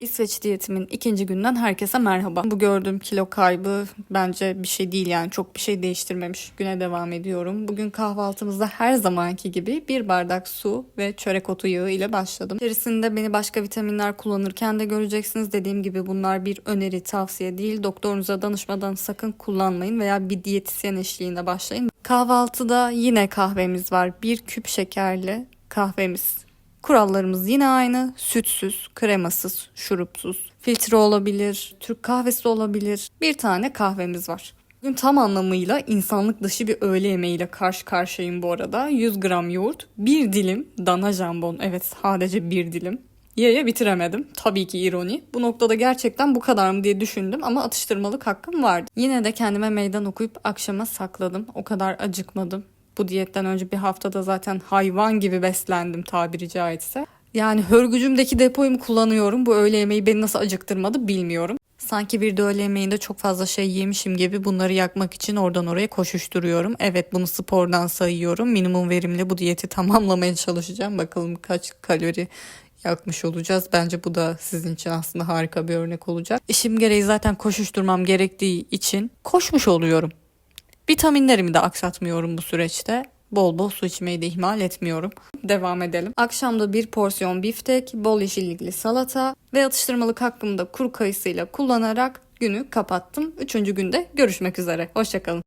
İsveç diyetimin ikinci günden herkese merhaba. Bu gördüğüm kilo kaybı bence bir şey değil yani çok bir şey değiştirmemiş. Güne devam ediyorum. Bugün kahvaltımızda her zamanki gibi bir bardak su ve çörek otu yağı ile başladım. İçerisinde beni başka vitaminler kullanırken de göreceksiniz. Dediğim gibi bunlar bir öneri, tavsiye değil. Doktorunuza danışmadan sakın kullanmayın veya bir diyetisyen eşliğinde başlayın. Kahvaltıda yine kahvemiz var. Bir küp şekerli kahvemiz. Kurallarımız yine aynı. Sütsüz, kremasız, şurupsuz. Filtre olabilir, Türk kahvesi olabilir. Bir tane kahvemiz var. Bugün tam anlamıyla insanlık dışı bir öğle yemeğiyle karşı karşıyayım bu arada. 100 gram yoğurt, bir dilim dana jambon. Evet sadece bir dilim. Ye bitiremedim. Tabii ki ironi. Bu noktada gerçekten bu kadar mı diye düşündüm ama atıştırmalık hakkım vardı. Yine de kendime meydan okuyup akşama sakladım. O kadar acıkmadım. Bu diyetten önce bir haftada zaten hayvan gibi beslendim tabiri caizse. Yani hörgücümdeki depoyu kullanıyorum? Bu öğle yemeği beni nasıl acıktırmadı bilmiyorum. Sanki bir de öğle yemeğinde çok fazla şey yemişim gibi bunları yakmak için oradan oraya koşuşturuyorum. Evet bunu spordan sayıyorum. Minimum verimli bu diyeti tamamlamaya çalışacağım. Bakalım kaç kalori yakmış olacağız. Bence bu da sizin için aslında harika bir örnek olacak. İşim gereği zaten koşuşturmam gerektiği için koşmuş oluyorum. Vitaminlerimi de aksatmıyorum bu süreçte. Bol bol su içmeyi de ihmal etmiyorum. Devam edelim. Akşamda bir porsiyon biftek, bol yeşillikli salata ve atıştırmalık hakkımda kuru kayısıyla kullanarak günü kapattım. Üçüncü günde görüşmek üzere. Hoşçakalın.